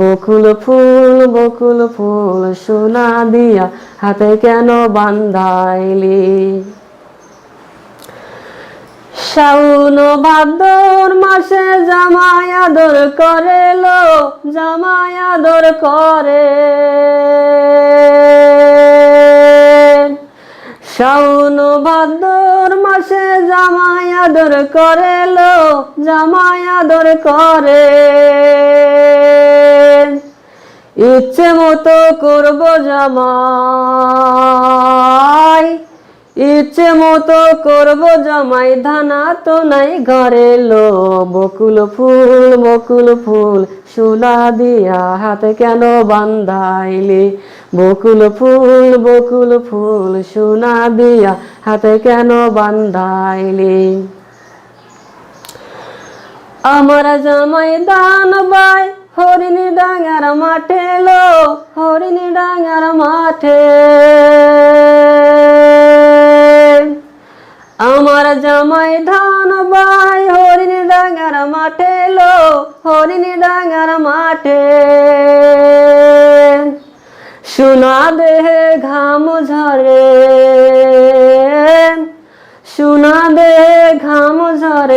বকুল ফুল বকুল ফুল সোনা দিয়া হাতে কেন বান্ধাইলি? শাউন ভাদর মাসে জামাই আদর করে লো জামাই আদর করে। শাউন ভাদর মাসে জামাই আদর করে লো জামাই আদর করে। ইচ্ছে মতো করব জামাই। ইচ্ছে মতো করব জামাই ধানা তো নাই ঘরে লো বকুল ফুল বকুল ফুল সোনা দিয়া হাতে কেন বান্ধাইলি? বকুল ফুল বকুল ফুল সোনা দিয়া হাতে কেন বান্ধাইলি? আমার জামাই দান বাই হরিণী ডাঙ্গার মাঠে লো হরিণী ডাঙ্গার মাঠে। আমার জামাই ধান বাই হরিণী ডাঙ্গার মাঠে লো হরিণী ডাঙ্গার মাঠে। সোনা দেহে ঘাম ঝরে।